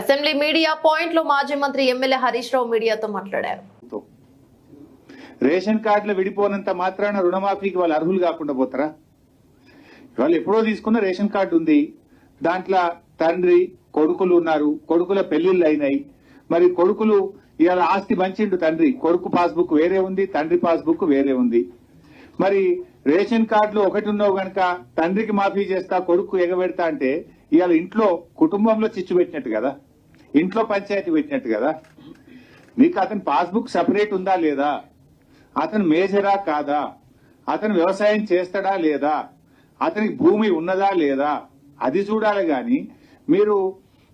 Assembly media పాయింట్లో మాజీ మంత్రి ఎమ్మెల్యే హరీష్ రావు మీడియాతో మాట్లాడారు. రేషన్ కార్డులు విడిపోనంత మాత్రాన రుణమాఫీకి వాళ్ళు అర్హులు కాకుండా పోతారా? వాళ్ళు ఎప్పుడో తీసుకున్న రేషన్ కార్డు ఉంది. దాంట్లో తండ్రి కొడుకులు ఉన్నారు. కొడుకుల పెళ్ళిళ్ళు అయినాయి. మరి కొడుకులు ఇవాళ ఆస్తి మంచిండు తండ్రి. కొడుకు పాస్బుక్ వేరే ఉంది తండ్రి పాస్బుక్ వేరే ఉంది. మరి రేషన్ కార్డులు ఒకటి ఉన్నావు గనక తండ్రికి మాఫీ చేస్తా కొడుకు ఎగబెడతా అంటే ఇవాళ ఇంట్లో కుటుంబంలో చిచ్చు పెట్టినట్టు కదా? ఇంట్లో పంచాయతీ పెట్టినట్టు కదా? నీకు అతని పాస్బుక్ సపరేట్ ఉందా లేదా? అతను మేజరా కాదా? అతను వ్యవసాయం చేస్తాడా లేదా? అతనికి భూమి ఉన్నదా లేదా? అది చూడాలి కానీ మీరు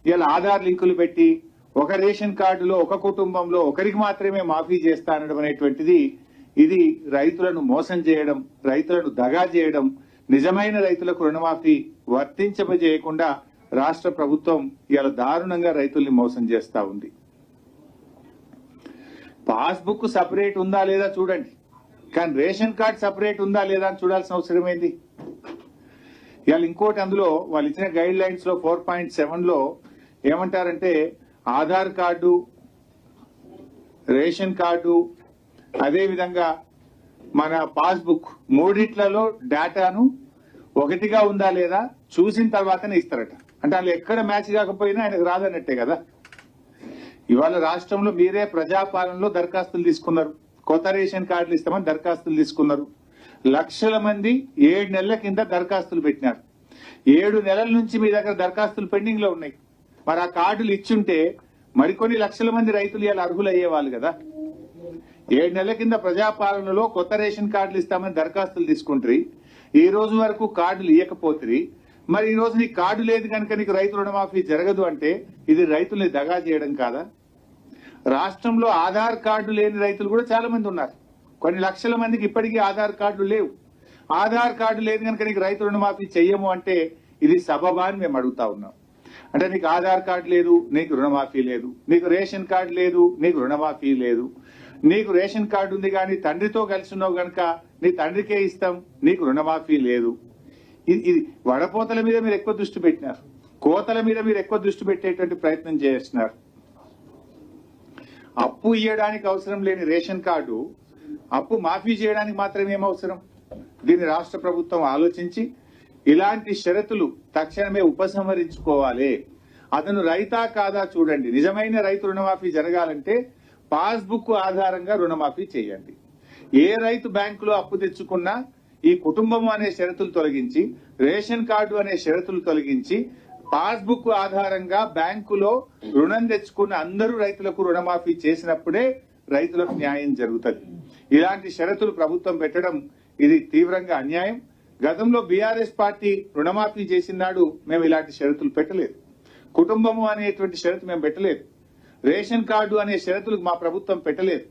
ఇలా ఆధార్ లింకులు పెట్టి ఒక రేషన్ కార్డులో ఒక కుటుంబంలో ఒకరికి మాత్రమే మాఫీ చేస్తా అనడం అనేటువంటిది ఇది రైతులను మోసం చేయడం రైతులను దగా చేయడం నిజమైన రైతులకు రుణమాఫీ వర్తించబజేయకుండా రాష్ట్ర ప్రభుత్వం ఇలా దారుణంగా రైతుల్ని మోసం చేస్తా ఉంది. పాస్బుక్ సపరేట్ ఉందా లేదా చూడండి. కానీ రేషన్ కార్డ్ సపరేట్ ఉందా లేదా అని చూడాల్సిన అవసరం ఏంది? ఇవాళ ఇంకోటి అందులో వాళ్ళు ఇచ్చిన గైడ్ లైన్స్లో ఫోర్ పాయింట్ సెవెన్లో ఏమంటారంటే ఆధార్ కార్డు రేషన్ కార్డు అదేవిధంగా మన పాస్బుక్ మూడిట్లలో డేటాను ఒకటిగా ఉందా లేదా చూసిన తర్వాతనే ఇస్తారట. అంటే వాళ్ళు ఎక్కడ మ్యాచ్ కాకపోయినా ఆయనకు రాదన్నట్టే కదా. ఇవాళ రాష్ట్రంలో మీరే ప్రజాపాలనలో దరఖాస్తులు తీసుకున్నారు. కొత్త రేషన్ కార్డులు ఇస్తామని దరఖాస్తులు తీసుకున్నారు. లక్షల మంది ఏడు నెలల కింద దరఖాస్తులు పెట్టినారు. ఏడు నెలల నుంచి మీ దగ్గర దరఖాస్తులు పెండింగ్లో ఉన్నాయి. మరి ఆ కార్డులు ఇచ్చుంటే మరికొన్ని లక్షల మంది రైతులు ఇలా అర్హులు అయ్యేవాళ్ళు కదా. ఏడు నెలల కింద ప్రజాపాలనలో కొత్త రేషన్ కార్డులు ఇస్తామని దరఖాస్తులు తీసుకుంటారు. ఈ రోజు వరకు కార్డులు ఇవ్వకపోతుంది మరి ఈ రోజు నీకు కార్డు లేదు కనుక నీకు రైతు రుణమాఫీ జరగదు అంటే ఇది రైతుల్ని దగా చేయడం కాదా? రాష్ట్రంలో ఆధార్ కార్డు లేని రైతులు కూడా చాలా మంది ఉన్నారు. కొన్ని లక్షల మందికి ఇప్పటికీ ఆధార్ కార్డులు లేవు. ఆధార్ కార్డు లేదు కనుక నీకు రైతు రుణమాఫీ చెయ్యము అంటే ఇది సబబా అని మేము అడుగుతా ఉన్నాం. అంటే నీకు ఆధార్ కార్డు లేదు నీకు రుణమాఫీ లేదు. నీకు రేషన్ కార్డు లేదు నీకు రుణమాఫీ లేదు. నీకు రేషన్ కార్డు ఉంది కానీ తండ్రితో కలిసి ఉన్నావు గనక నీ తండ్రికే ఇస్తాం నీకు రుణమాఫీ లేదు. ఇది ఇది వడపోతల మీద మీరు ఎక్కువ దృష్టి పెట్టినారు. కోతల మీద మీరు ఎక్కువ దృష్టి పెట్టేటువంటి ప్రయత్నం చేస్తున్నారు. అప్పు ఇవ్వడానికి అవసరం లేని రేషన్ కార్డు అప్పు మాఫీ చేయడానికి మాత్రం ఏం అవసరం? దీన్ని రాష్ట్ర ప్రభుత్వం ఆలోచించి ఇలాంటి షరతులు తక్షణమే ఉపసంహరించుకోవాలి. అతను రైతా కాదా చూడండి. నిజమైన రైతు రుణమాఫీ జరగాలంటే పాస్బుక్ ఆధారంగా రుణమాఫీ చేయండి. ఏ రైతు బ్యాంకులో అప్పు తెచ్చుకున్నా ఈ కుటుంబం అనే షరతులు తొలగించి రేషన్ కార్డు అనే షరతులు తొలగించి పాస్బుక్ ఆధారంగా బ్యాంకులో రుణం తెచ్చుకున్న అందరూ రైతులకు రుణమాఫీ చేసినప్పుడే రైతులకు న్యాయం జరుగుతుంది. ఇలాంటి షరతులు ప్రభుత్వం పెట్టడం ఇది తీవ్రంగా అన్యాయం. గతంలో బీఆర్ఎస్ పార్టీ రుణమాఫీ చేసిన నాడు మేము ఇలాంటి షరతులు పెట్టలేదు. కుటుంబము అనేటువంటి షరతు మేము పెట్టలేదు. రేషన్ కార్డు అనే షరతులు మా ప్రభుత్వం పెట్టలేదు.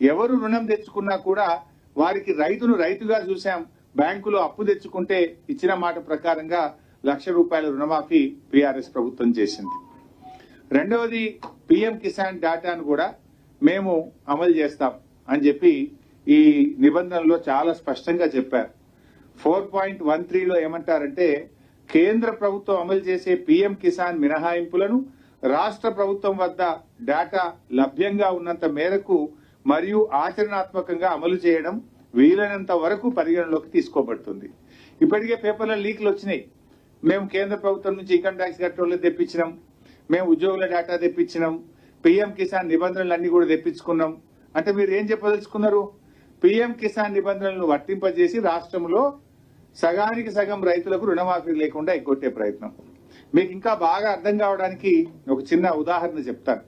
ఎవరు రుణం తెచ్చుకున్నా కూడా వారికి రైతును రైతుగా చూశాం. బ్యాంకులో అప్పు తెచ్చుకుంటే ఇచ్చిన మాట ప్రకారంగా లక్ష రూపాయల రుణమాఫీ బీఆర్ఎస్ ప్రభుత్వం చేసింది. రెండవది పిఎం కిసాన్ డాటాను కూడా మేము అమలు చేస్తాం అని చెప్పి ఈ నిబంధనలో చాలా స్పష్టంగా చెప్పారు. ఫోర్ పాయింట్ వన్ త్రీలో ఏమంటారంటే కేంద్ర ప్రభుత్వం అమలు చేసే పిఎం కిసాన్ మినహాయింపులను రాష్ట్ర ప్రభుత్వం వద్ద డేటా లభ్యంగా ఉన్నంత మేరకు మరియు ఆచరణాత్మకంగా అమలు చేయడం వీలైనంత వరకు పరిగణలోకి తీసుకోబడుతుంది. ఇప్పటికే పేపర్ల లీక్లు వచ్చినాయి. మేము కేంద్ర ప్రభుత్వం నుంచి ఇన్కమ్ ట్యాక్స్ కట్టోళ్ళు తెప్పించినాం. మేము ఉద్యోగుల డేటా తెప్పించినాం. పిఎం కిసాన్ నిబంధనలు అన్ని కూడా తెప్పించుకున్నాం. అంటే మీరు ఏం చెప్పదలుచుకున్నారు? పిఎం కిసాన్ నిబంధనలను వర్తింపజేసి రాష్ట్రంలో సగానికి సగం రైతులకు రుణమాఫీ లేకుండా ఎగ్గొట్టే ప్రయత్నం. మీకు ఇంకా బాగా అర్థం కావడానికి ఒక చిన్న ఉదాహరణ చెప్తాను.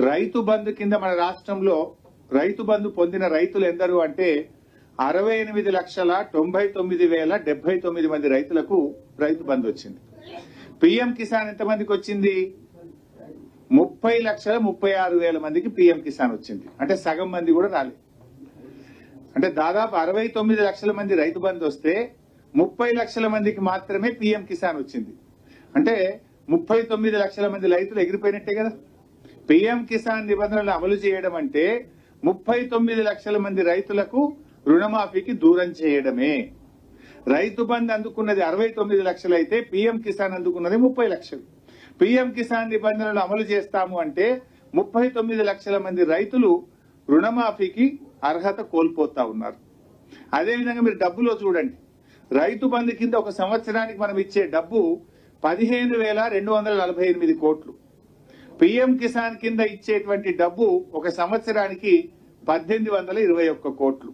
రైతు బంధు కింద మన రాష్ట్రంలో రైతు బంధు పొందిన రైతులు ఎందరు అంటే అరవై ఎనిమిది లక్షల తొంభై తొమ్మిది వేల డెబ్బై తొమ్మిది మంది రైతులకు రైతు బంధు వచ్చింది. పిఎం కిసాన్ ఎంతమందికి వచ్చింది? ముప్పై లక్షల ముప్పై ఆరు వేల మందికి పిఎం కిసాన్ వచ్చింది. అంటే సగం మంది కూడా రాలేదు. అంటే దాదాపు అరవై తొమ్మిది లక్షల మంది రైతు బంధు వస్తే ముప్పై లక్షల మందికి మాత్రమే పిఎం కిసాన్ వచ్చింది. అంటే ముప్పై తొమ్మిది లక్షల మంది రైతులు ఎగిరిపోయినట్టే కదా. పిఎం కిసాన్ నిబంధనలు అమలు చేయడం అంటే ముప్పై తొమ్మిది లక్షల మంది రైతులకు రుణమాఫీకి దూరం చేయడమే. రైతు బంధు అందుకున్నది అరవై తొమ్మిది లక్షలు అయితే పిఎం కిసాన్ అందుకున్నది ముప్పై లక్షలు. పిఎం కిసాన్ నిబంధనలు అమలు చేస్తాము అంటే ముప్పై తొమ్మిది లక్షల మంది రైతులు రుణమాఫీకి అర్హత కోల్పోతా ఉన్నారు. అదేవిధంగా మీరు డబ్బులో చూడండి. రైతు బంధు కింద ఒక సంవత్సరానికి మనం ఇచ్చే డబ్బు పదిహేను వేల రెండు వందల నలభై ఎనిమిది కోట్లు. పిఎం కిసాన్ కింద ఇచ్చేటువంటి డబ్బు ఒక సంవత్సరానికి పద్దెనిమిది వందల ఇరవై ఒక్క కోట్లు.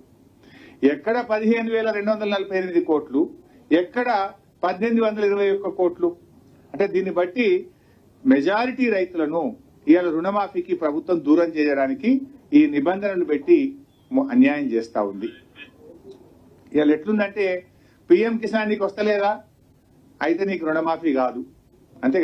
ఎక్కడ పదిహేను వేల రెండు వందల నలభై ఎనిమిది కోట్లు ఎక్కడ పద్దెనిమిది వందల ఇరవై ఒక్క కోట్లు? అంటే దీన్ని బట్టి మెజారిటీ రైతులను ఇవాళ రుణమాఫీకి ప్రభుత్వం దూరం చేయడానికి ఈ నిబంధనలు పెట్టి అన్యాయం చేస్తా ఉంది. ఇవాళ ఎట్లుందంటే పిఎం కిసాన్ నీకు వస్తలేదా? అయితే నీకు రుణమాఫీ కాదు. అంతే